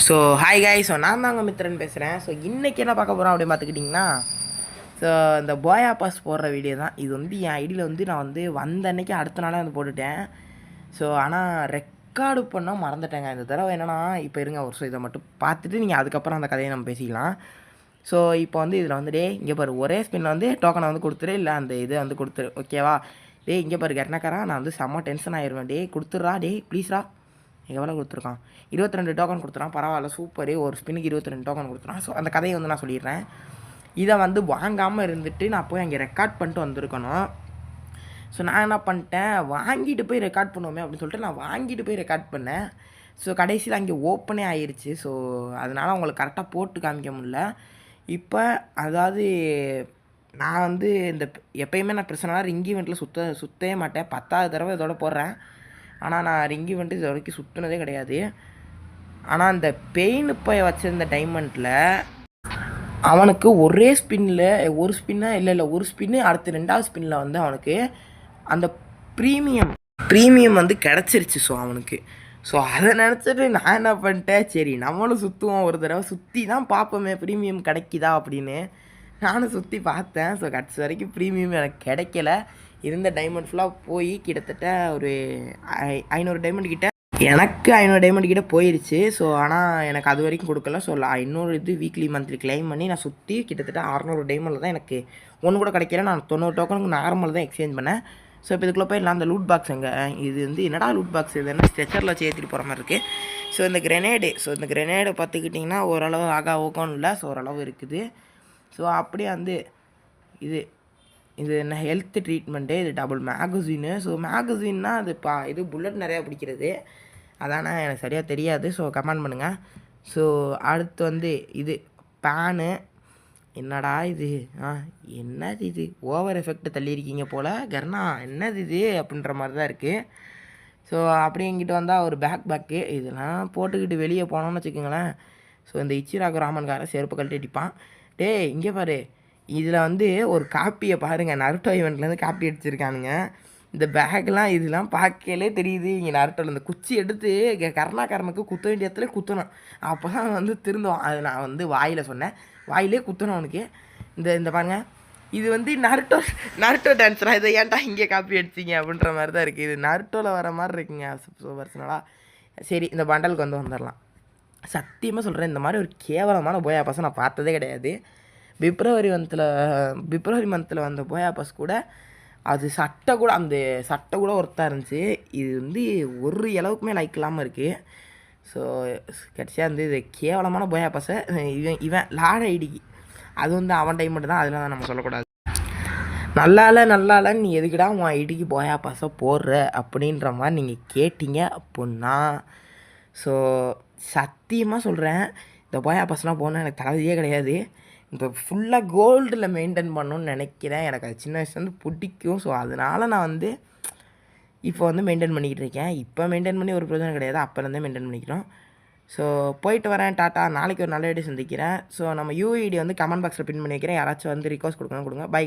So hi காய் so நான் தாங்க மித்திரன் பேசுகிறேன் ஸோ இன்றைக்கி என்ன பார்க்க போகிறோம் அப்படின்னு பார்த்துக்கிட்டிங்கன்னா ஸோ இந்த போயா பாஸ் போடுற வீடியோ தான். இது வந்து என் ஐடியில் வந்து நான் வந்து வந்த அன்னைக்கு அடுத்த நாளே வந்து போட்டுட்டேன். ஸோ ஆனால் ரெக்கார்டு பண்ண மறந்துட்டேங்க. இந்த தடவை என்னென்னா இப்போ இருங்க. ஒரு ஸோ இதை மட்டும் பார்த்துட்டு நீங்கள் அதுக்கப்புறம் அந்த கதையை நம்ம பேசிக்கலாம். ஸோ இப்போ வந்து இதில் வந்து டே இங்கே பாரு. ஒரே ஸ்பின்னில் வந்து டோக்கனை வந்து கொடுத்துரு. இல்லை அந்த இதை வந்து கொடுத்துரு. ஓகேவா டேய் இங்கே பாரு கர்ணக்காரா நான் வந்து செம்ம டென்ஷன் ஆயிடுவேன் டே கொடுத்துட்றா. டே. ப்ளீஸ்ரா எவ்வளோ கொடுத்துருக்கான்? இருபத்தி ரெண்டு டோக்கன் கொடுத்துறான். பரவாயில்ல சூப்பரே ஒரு ஸ்பின்னுக்கு இருபத்தி ரெண்டு டோக்கன் கொடுத்துறான். ஸோ அந்த கதையை வந்து நான் சொல்லிடுறேன். இதை வந்து வாங்காமல் இருந்துட்டு நான் போய் அங்கே ரெக்கார்ட் பண்ணிட்டு வந்திருக்கணும். ஸோ நான் என்ன பண்ணிட்டேன்? வாங்கிட்டு போய் ரெக்கார்ட் பண்ணுவோமே அப்படின்னு சொல்லிட்டு நான் வாங்கிட்டு போய் ரெக்கார்ட் பண்ணேன். ஸோ கடைசியில் அங்கே ஓப்பனே ஆயிடுச்சு ஸோ அதனால் உங்களுக்கு கரெக்டாக போட்டு காமிக்க முடியல. இப்போ அதாவது நான் வந்து இந்த எப்பயுமே நான் பிரச்சனைனா ரிங்கி இவெண்ட்டில் சுத்த சுற்றவே மாட்டேன். பத்தாவது தடவை இதோட போடுறேன். ஆனால் நான் ரிங்கி வந்துட்டு இது வரைக்கும் சுற்றினதே கிடையாது. ஆனால் அந்த பெயின் போய் வச்சுருந்த டைமண்டில் அவனுக்கு ஒரே ஸ்பின்னில் ஒரு ஸ்பின்னாக இல்லை இல்லை ஒரு ஸ்பின்னு அடுத்து ரெண்டாவது ஸ்பின்னில் வந்து அவனுக்கு அந்த ப்ரீமியம் ப்ரீமியம் வந்து கிடச்சிருச்சு ஸோ அவனுக்கு. ஸோ அதை நினச்சிட்டு நான் என்ன பண்ணிட்டேன்? சரி நம்மளும் சுற்றுவோம் ஒரு தடவை சுற்றி தான் பார்ப்போமே ப்ரீமியம் கிடைக்குதா அப்படின்னு. நானும் சுற்றி பார்த்தேன் ஸோ கடைசி வரைக்கும் ப்ரீமியம் எனக்கு கிடைக்கல. இருந்த டைமண்ட் ஃபுல்லாக போய் கிட்டத்தட்ட ஒரு ஐ- ஐநூறு டைமண்ட் கிட்ட. எனக்கு ஐநூறு டைமண்ட் கிட்ட போயிருச்சு. ஸோ ஆனால் எனக்கு அது வரைக்கும் கொடுக்கல. ஸோ இன்னொரு இது வீக்லி மந்த்லி கிளைம் பண்ணி நான் சுற்றி கிட்டத்தட்ட அறநூறு டைமண்டில் தான் எனக்கு ஒன்று கூட கிடைக்கல. நான் தொண்ணூறு டோக்கனுக்கு நார்மல் தான் எக்ஸ்சேஞ்ச் பண்ணேன். ஸோ இப்போ இதுக்குள்ளே போய் நான் அந்த லூட் பாக்ஸ் எங்கே இது வந்து என்னடா லூட் பாக்ஸ் இது? என்ன ஸ்ட்ரெச்சரில் வச்சு ஏற்றிட்டு போகிற மாதிரி இருக்குது ஸோ இந்த கிரெனேடு ஸோ இந்த கிரெனேடு பார்த்துக்கிட்டிங்கன்னா ஓரளவு ஆகா ஓகோன்னு இல்லை. ஸோ ஓரளவு இருக்குது. ஸோ அப்படியே வந்து இது இது என்ன ஹெல்த் ட்ரீட்மெண்ட்டு இது டபுள் மேகசின்னு ஸோ மேகசின்னா அது பா இது புல்லட் நிறையா பிடிக்கிறது. அதானே எனக்கு சரியாக தெரியாது. ஸோ கமெண்ட் பண்ணுங்கள் ஸோ அடுத்து வந்து இது பேனு என்னடா இது? ஆ என்னது இது? ஓவர் எஃபெக்ட் தள்ளியிருக்கீங்க போல். கர்ணா என்னது இது? அப்படின்ற மாதிரி தான் இருக்குது ஸோ அப்படியே எங்கிட்ட வந்தால் ஒரு பேக் பேக்கு இதெல்லாம் போட்டுக்கிட்டு வெளியே போனோம்னு வச்சுக்கோங்களேன். ஸோ இந்த இச்சிராகு ராமன்காரன் செருப்பு கழட்டி அடிப்பான். டேய் இங்கே பாரு. இதில் வந்து ஒரு காப்பியை பாருங்கள் நருட்டோ ஈவெண்ட்லேருந்து காப்பி அடிச்சிருக்கானுங்க இந்த பேக்லாம் இதெல்லாம் பார்க்கலே தெரியுது. இங்கே நருட்டோவில் இந்த குச்சி எடுத்து கருணாகரனுக்கு குத்த வேண்டிய இடத்துல குத்தணும். அப்போ தான் வந்து திருந்துவான் அது நான் வந்து வாயில் சொன்னேன். வாயிலே குத்தணும் அவனுக்கு இந்த இந்த பாருங்க. இது வந்து நருட்டோ நருட்டோ டான்ஸரா இதை ஏன்டா இங்கே காப்பி அடிச்சிங்க? அப்படின்ற மாதிரி தான் இருக்குது இது நருட்டோவில் வர மாதிரி இருக்குங்க ஸோ பர்சனலாக சரி இந்த பண்டலுக்கு வந்து வந்துடலாம். சத்தியமாக சொல்கிறேன் இந்த மாதிரி ஒரு கேவலமான போயா பசங்க நான் பார்த்ததே கிடையாது. பிப்ரவரி மந்தில் பிப்ரவரி மந்தில் வந்த போயா பாஸ் கூட அது சட்டை கூட அந்த சட்டை கூட ஒர்த்தாக இருந்துச்சு. இது வந்து ஒரு அளவுக்குமே லைக் இல்லாமல் இருக்குது ஸோ கடைசியாக வந்து இது கேவலமான போயா பாஸை இவன் இவன் லாட ஐடிக்கு அது வந்து அவன் டைம் மட்டும் தான். அதெல்லாம் நம்ம சொல்லக்கூடாது. நல்லா இல்லை நல்லா இல்லை நீ எதுக்குடா உன் ஐடிக்கு போயா பாச போடுற அப்படின்ற மாதிரி நீங்கள் கேட்டீங்க அப்புடின்னா ஸோ சத்தியமாக சொல்கிறேன் இந்த போயா பாஸ்லாம் போனால் எனக்கு தலைவலியே கிடையாது. இந்த ஃபுல்லாக கோல்டில் மெயின்டைன் பண்ணணும்னு நினைக்கிறேன். எனக்கு அது சின்ன வயசுலேருந்து பிடிக்கும். ஸோ அதனால் நான் வந்து இப்போ வந்து மெயின்டைன் பண்ணிக்கிட்டு இருக்கேன். இப்போ மெயின்டைன் பண்ணி ஒரு பிரச்சனை கிடையாது. அப்போலேருந்தே மெயின்டைன் பண்ணிக்கிறோம். ஸோ போயிட்டு வரேன் டாட்டா. நாளைக்கு ஒரு நல்ல வீடியோ சந்திக்கிறேன். ஸோ நம்ம யூஐடி வந்து கமெண்ட் பாக்ஸில் பின் பண்ணி வைக்கிறேன் யாராச்சும் வந்து ரிக்வஸ்ட் கொடுக்கணும் கொடுங்க. பை